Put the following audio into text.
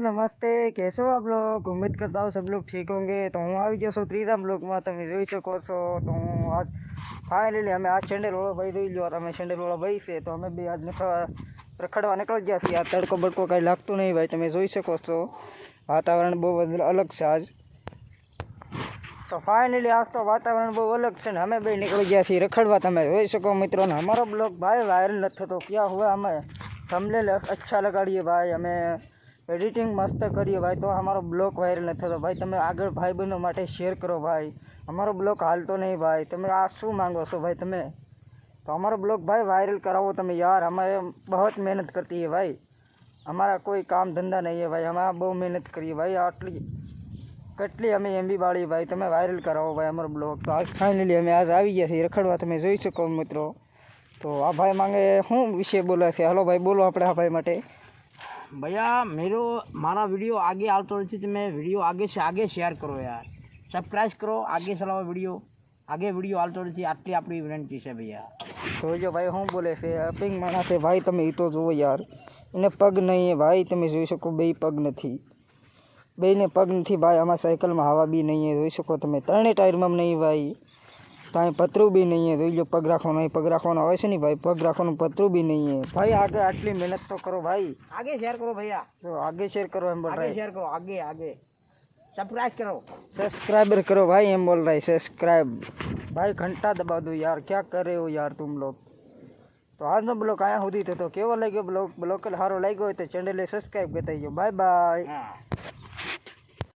नमस्ते, कैसे हो आप लोग? उम्मीद करता हूँ सब लोग ठीक होंगे। तो हूँ आज जो त्रीजा ब्लॉक में तुम जोई शको छो तो हूँ आज फाइनली हमें आज चेंडेल वाला भाई जोई लिया और हमें चेंडेल वाला भाई से तो हमें भी आज रखड़वा निकल गया थी यार तड़को बड़को कहीं लगत नहीं भाई तो तुम्हें जोई शको छो वातावरण बहुत अलग से आज। तो फाइनली आज तो वातावरण बहुत अलग से हमें भी निकल गया थी रखड़वा। तुम जोई सको मित्रों ने, हमारा ब्लॉग भाई वायरल नहीं तो क्या हुआ हमें? समले अच्छा लगा लिए भाई, हमें એડિટિંગ મસ્ત કરીએ ભાઈ તો અમારો બ્લોગ વાયરલ નથી થતો ભાઈ તમે આગળ ભાઈ બહેનો માટે શેર કરો ભાઈ અમારો બ્લોગ હાલતો નહીં ભાઈ તમે આ શું માંગો છો ભાઈ તમે તો અમારો બ્લોગ ભાઈ વાયરલ કરાવો તમે યાર हमारे बहुत मेहनत करती है भाई हमारा कोई काम धंधा नहीं है भाई हम બહુ મહેનત કરીએ ભાઈ આટલી કેટલી અમે એમબી બાળી ભાઈ તમે વાયરલ કરાવો ભાઈ અમારો બ્લોગ તો આજ ફાઇનલી અમે આજ આવી ગયા છીએ રખડવા તમે જોઈ શકો મિત્રો તો આ ભાઈ માંગે શું વિશે બોલે છે હાલો ભાઈ બોલો આપણે આ ભાઈ માટે भैया मेरो मारा वीडियो आगे आलतो रही थी मैं वीडियो आगे से आगे शेयर करो यार सब्सक्राइब करो आगे चलाओ वीडियो आगे वीडियो आलतो रही આટલી આપણી વિનંતી છે ભૈયા જોજો ભાઈ શું બોલે છે પિંક માણસ છે ભાઈ તમે એ તો જુઓ યાર એને પગ નહીં હે ભાઈ તમે જોઈ શકો બે પગ નથી બેને પગ નથી ભાઈ આમાં સાયકલમાં હવા બી નહીં હે જોઈ શકો તમે ત્રણેય ટાયરમાં નહીં ભાઈ ત્યાં પતરું બી નહીં હે જોઈ લો પગ રાખવાનું અહીં પગ રાખવાનું આવે છે ને ભાઈ પગ રાખવાનું પતરું બી નહીં હે ભાઈ આગળ આટલી મહેનત તો કરો ભાઈ आगे शेयर करो भैया તો આગે શેર કરો એમ બોલ आगे રહા शेयर करो आगे आगे सब्सक्राइब करो सब्सक्राइबर करो भाई एम बोल रहा है सब्सक्राइब भाई घंटा दबा दो यार क्या कर रहे हो यार तुम लोग તો આજનો બ્લોગ અહીંયા સુધી થતો કેવો લાગ્યો બ્લોગ બ્લોગ સારો લાગ્યો હોય તો ચેનલને સબસ્ક્રાઈબ કરતા જજો બાય બાય हाँ